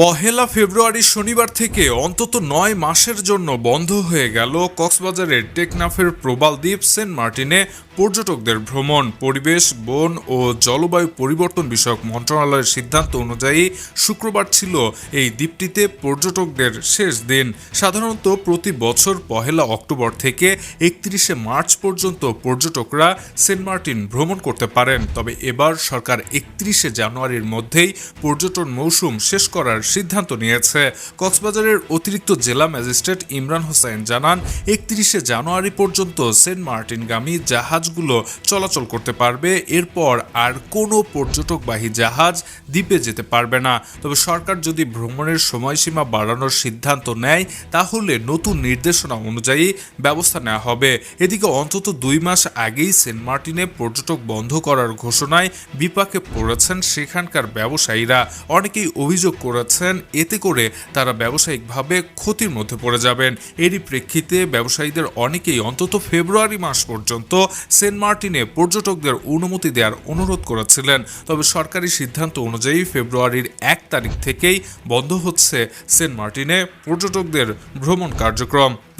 পহেলা ফেব্রুয়ারি শনিবার থেকে অন্তত নয় মাসের জন্য বন্ধ হয়ে গেল কক্সবাজারের টেকনাফের প্রবাল দ্বীপ সেন্ট মার্টিনে পর্যটকদের ভ্রমণ। পরিবেশ, বন ও জলবায়ু পরিবর্তন বিষয়ক মন্ত্রণালয়ের সিদ্ধান্ত অনুযায়ী শুক্রবার ছিল এই দ্বীপটিতে পর্যটকদের শেষ দিন। সাধারণত প্রতি বছর পহেলা অক্টোবর থেকে একত্রিশে মার্চ পর্যন্ত পর্যটকরা সেন্ট মার্টিন ভ্রমণ করতে পারেন। তবে এবার সরকার একত্রিশে জানুয়ারির মধ্যেই পর্যটন মৌসুম শেষ করার সিদ্ধান্ত নিয়েছে। কক্সবাজারের অতিরিক্ত জেলা ম্যাজিস্ট্রেট ইমরান হোসেন জানান, একত্রিশে জানুয়ারি পর্যন্ত সেন্ট মার্টিনগামী জাহাজগুলো চলাচল করতে পারবে। এরপর আর কোনো পর্যটকবাহী জাহাজ দ্বীপে যেতে পারবে না। তবে সরকার যদি ভ্রমণের সময়সীমা বাড়ানোর সিদ্ধান্ত নেয়, তাহলে নতুন নির্দেশনা অনুযায়ী ব্যবস্থা নেওয়া হবে। এদিকে অন্তত দুই মাস আগেই সেন্ট মার্টিনে পর্যটক বন্ধ করার ঘোষণায় বিপাকে পড়েছেন সেখানকার ব্যবসায়ীরা। অনেকেই অভিযোগ করেছেন, এতে করে তারা ব্যবসায়িকভাবে ক্ষতির মধ্যে পড়ে যাবেন। এরই প্রেক্ষিতে ব্যবসায়ীদের অনেকেই অন্তত ফেব্রুয়ারি মাস পর্যন্ত সেন্ট মার্টিনে পর্যটকদের অনুমতি দেওয়ার অনুরোধ করেছিলেন। তবে সরকারি সিদ্ধান্ত অনুযায়ী ফেব্রুয়ারির এক তারিখ থেকেই বন্ধ হচ্ছে সেন্ট মার্টিনে পর্যটকদের ভ্রমণ কার্যক্রম।